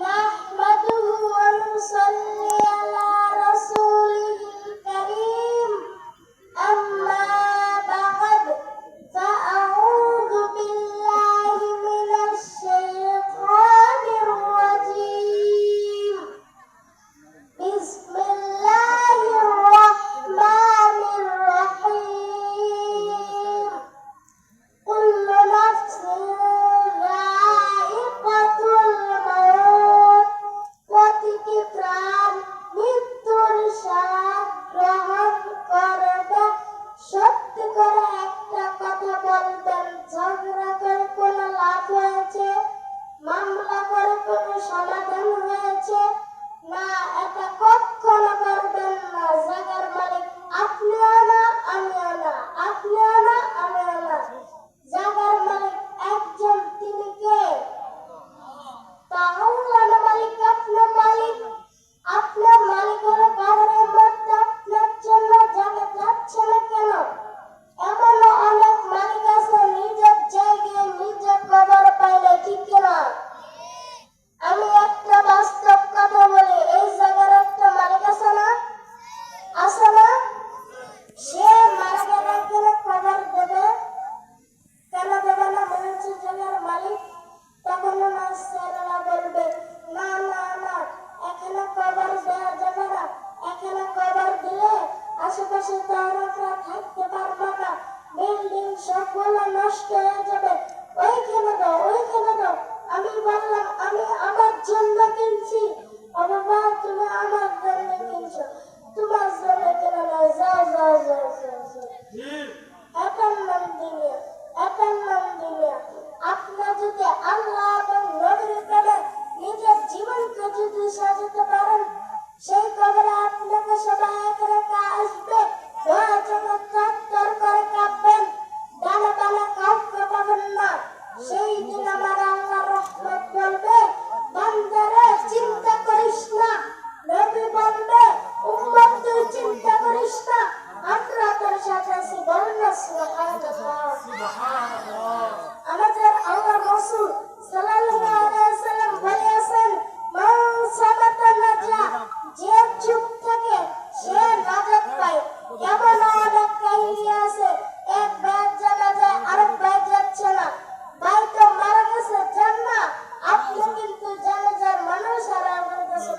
محمده ونصلي আশেপাশে তার আমরা থাকতে পারব না বিল্ডিং সবগুলো নষ্ট হয়ে যাবে ওইখানে দাও ওইখানে দাও আমি বললাম আমি আমার জন্য কিনছি বাবা তুমি আমার জন্য কিনছো তোমার জন্য কেনা নয় যাও যাও যাও এটার নাম দিলে এটার নাম দিলে আপনার যদি আল্লাহ এবং নবীর নিজের জীবনকে যদি সাজাতে পারেন সুখ থেকে সে নাজাত পায়। এমন অনেক কাহিনী আছে এক ব্যাগ জানা যায় আরেক ব্যাগ যাচ্ছে না। ভাই তো মারা গেছে জান না। আপনি কিন্তু জানে যার মানুষ আর আমার কাছে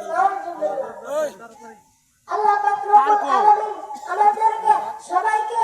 আল্লাহ পাক রব্বুল আলামিন আমাদেরকে সবাইকে